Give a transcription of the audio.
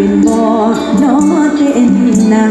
เป็นบ่อนอเต้นนา